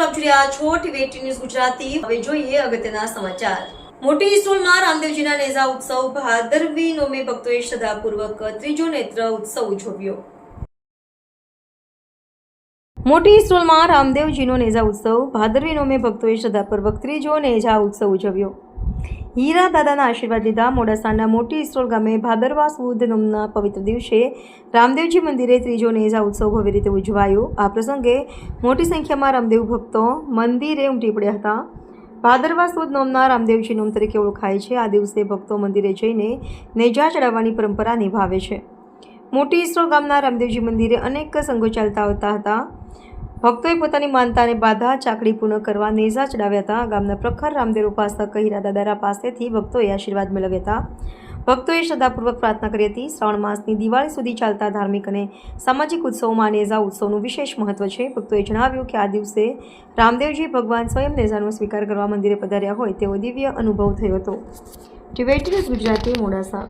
આપ મોટી ઇસ્રોલમાં રામદેવજીના નેઝા ઉત્સવ ભાદરવી નોમે ભક્તોએ શ્રદ્ધાપૂર્વક ત્રીજો નેત્ર ઉત્સવ ઉજવ્યો. મોટી ઇસ્રોલમાં રામદેવજીનો નેઝા ઉત્સવ ભાદરવી નોમે ભક્તોએ શ્રદ્ધાપૂર્વક ત્રીજો નેઝા ઉત્સવ ઉજવ્યો. હીરા દાદાના આશીર્વાદ લીધા મોડાસાના મોટી ઇસરોલ ગામે ભાદરવા સુદ નોમના પવિત્ર દિવસે રામદેવજી મંદિરે ત્રીજો નેઝા ઉત્સવ ભવ્ય રીતે ઉજવાયો આ પ્રસંગે મોટી સંખ્યામાં રામદેવ ભક્તો મંદિરે ઉમટી પડ્યા હતા ભાદરવા સુદ નોમના રામદેવજી નોમ તરીકે ઓળખાય છે આ દિવસે ભક્તો મંદિરે જઈને નેજા ચડાવવાની પરંપરા નિભાવે છે મોટી ઇસ્રોલ ગામના રામદેવજી મંદિરે અનેક સંઘો ચાલતા આવતા હતા ભક્તોએ પોતાની માનતાને બાધા, ચાકડી પૂર્ણ કરવા નેઝા ચડાવ્યા હતા. ગામના પ્રખર રામદેવ ઉપાસક કહીરા દાદારા પાસેથી ભક્તોએ આશીર્વાદ મેળવ્યા હતા. ભક્તોએ શ્રદ્ધાપૂર્વક પ્રાર્થના કરી હતી. શ્રાવણ માસની દિવાળી સુધી ચાલતા ધાર્મિક અને સામાજિક ઉત્સવોમાં નેઝા ઉત્સવનું વિશેષ મહત્વ છે. ભક્તોએ જણાવ્યું કે આ દિવસે રામદેવજી ભગવાન સ્વયં નેઝાનો સ્વીકાર કરવા મંદિરે પધાર્યા હોય તેવો દિવ્ય અનુભવ થયો હતો. ટીવેટી ગુજરાતી મોડાસા